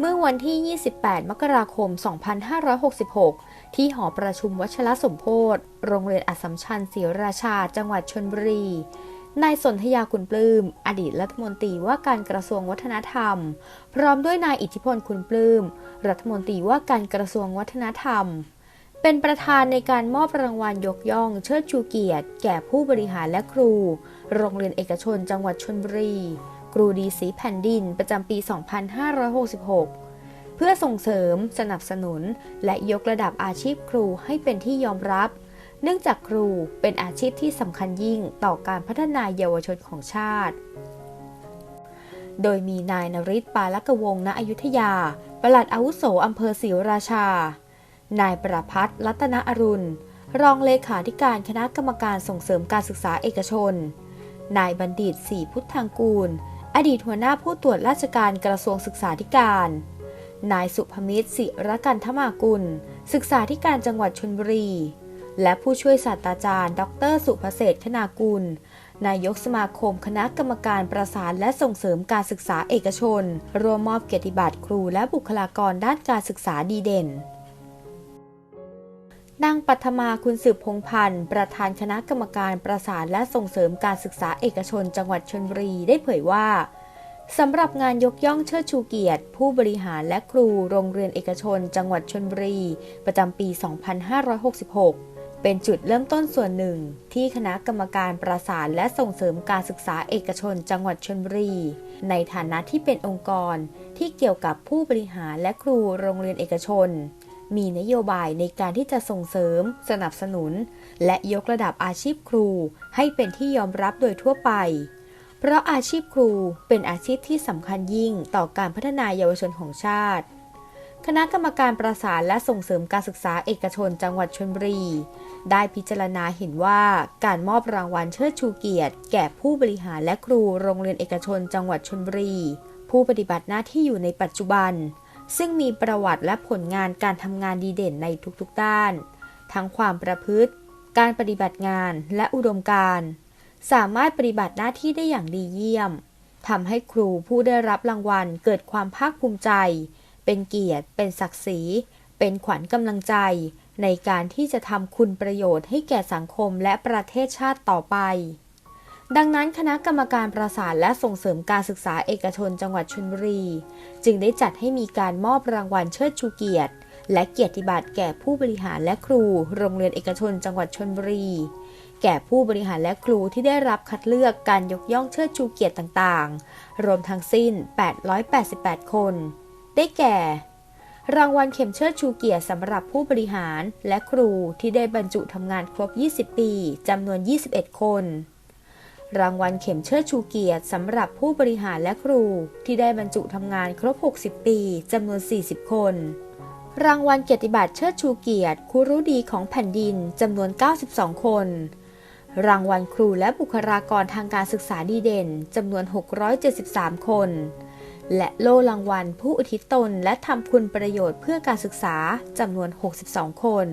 เมื่อวันที่ 28 มกราคม 2566 ที่หอประชุมวัชรสมโพธิโรงเรียนอัสสัมชัญศรีราชา จังหวัดชนบุรี นายสนธยาคุณปลื้ม อดีตรัฐมนตรีว่าการกระทรวงวัฒนธรรม พร้อมด้วยนายอิทธิพลคุณปลื้ม รัฐมนตรีว่าการกระทรวงวัฒนธรรม เป็นประธานในการมอบรางวัลยกย่องเชิดชูเกียรติ แก่ผู้บริหารและครู โรงเรียนเอกชนจังหวัดชนบุรี รูดีสีแผ่นดินประจำปี 2566 เพื่อส่งเสริม สนับสนุน และยกระดับอาชีพครูให้เป็นที่ยอมรับ เนื่องจากครูเป็นอาชีพที่สำคัญยิ่งต่อการพัฒนาเยาวชนของชาติ โดยมีนายนริศปาลกวง ณ อยุธยา ปลัดอาวุโสอำเภอศรีราชา นายประพัฒน์รัตนอรุณ รองเลขาธิการคณะกรรมการส่งเสริมการศึกษาเอกชนนายบัณฑิตศรีพุทธังกูล อดีตหัวหน้าผู้ตรวจราชการกระทรวงศึกษาธิการ นายสุภมิตรศิรกันธมากุล ศึกษาธิการจังหวัดชลบุรี และผู้ช่วยศาสตราจารย์ ดร สุภเศรษฐ์คณากุล นายกสมาคมคณะกรรมการประสานและส่งเสริมการศึกษาเอกชน รวมมอบเกียรติบัตรครูและบุคลากรด้านการศึกษาดีเด่น นางปัทมาคุณสืบพงพันธ์ประธานคณะกรรมการประสานและส่งเสริมการศึกษาเอกชนจังหวัดชลบุรีได้เผยว่าสำหรับงานยกย่องเชิดชูเกียรติ ผู้บริหารและครูโรงเรียนเอกชน จังหวัดชลบุรี ประจำปี 2566 เป็นจุดเริ่มต้นส่วนหนึ่ง ที่คณะกรรมการประสานและส่งเสริมการศึกษาเอกชน จังหวัดชลบุรี ในฐานะที่เป็นองค์กรที่เกี่ยวกับผู้บริหารและครูโรงเรียนเอกชน มีนโยบายในการที่จะส่งเสริม สนับสนุน และยกระดับอาชีพครู ให้เป็นที่ยอมรับโดยทั่วไป เพราะอาชีพครูเป็นอาชีพที่สำคัญยิ่งต่อการพัฒนาเยาวชนของชาติ คณะกรรมการประสานและส่งเสริมการศึกษาเอกชนจังหวัดชลบุรี ได้พิจารณาเห็นว่าการมอบรางวัลเชิดชูเกียรติ แก่ผู้บริหารและครูโรงเรียนเอกชนจังหวัดชลบุรีผู้ปฏิบัติหน้าที่อยู่ในปัจจุบัน ซึ่งมีประวัติและผลงานการทำงานดีเด่นในทุกๆด้าน ทั้งความประพฤติ การปฏิบัติงานและอุดมการณ์สามารถปฏิบัติหน้าที่ได้อย่างดีเยี่ยมทำให้ครูผู้ได้รับรางวัลเกิดความภาคภูมิใจ เป็นเกียรติ เป็นศักดิ์ศรี เป็นขวัญกำลังใจ ในการที่จะทำคุณประโยชน์ให้แก่สังคมและประเทศชาติต่อไป ดังนั้นคณะกรรมการประสานและส่งเสริมการศึกษาเอกชนจังหวัดชลบุรี จึงได้จัดให้มีการมอบรางวัลเชิดชูเกียรติ และเกียรติบัตรแก่ผู้บริหารและครู โรงเรียนเอกชนจังหวัดชลบุรี แก่ผู้บริหารและครูที่ได้รับคัดเลือกการยกย่องเชิดชูเกียรติต่างๆ รวมทั้งสิ้น 888 คน ได้แก่ รางวัลเข็มเชิดชูเกียรติสำหรับผู้บริหารและครูที่ได้บรรจุทำงานครบ 20 ปีจำนวน 21 คน รางวัลเข็มเชิดชูเกียรติสำหรับผู้บริหารและครู ที่ได้บรรจุทำงานครบ 60 ปีจำนวน 40 คน รางวัลเกียรติบัตรเชิดชูเกียรติครูรู้ดีของแผ่นดินจำนวน 92 คน รางวัลครูและบุคลากรทางการศึกษาดีเด่นจำนวน 673 คน และโล่รางวัลผู้อุทิศตนและทำคุณประโยชน์เพื่อการศึกษาจำนวน 62 คน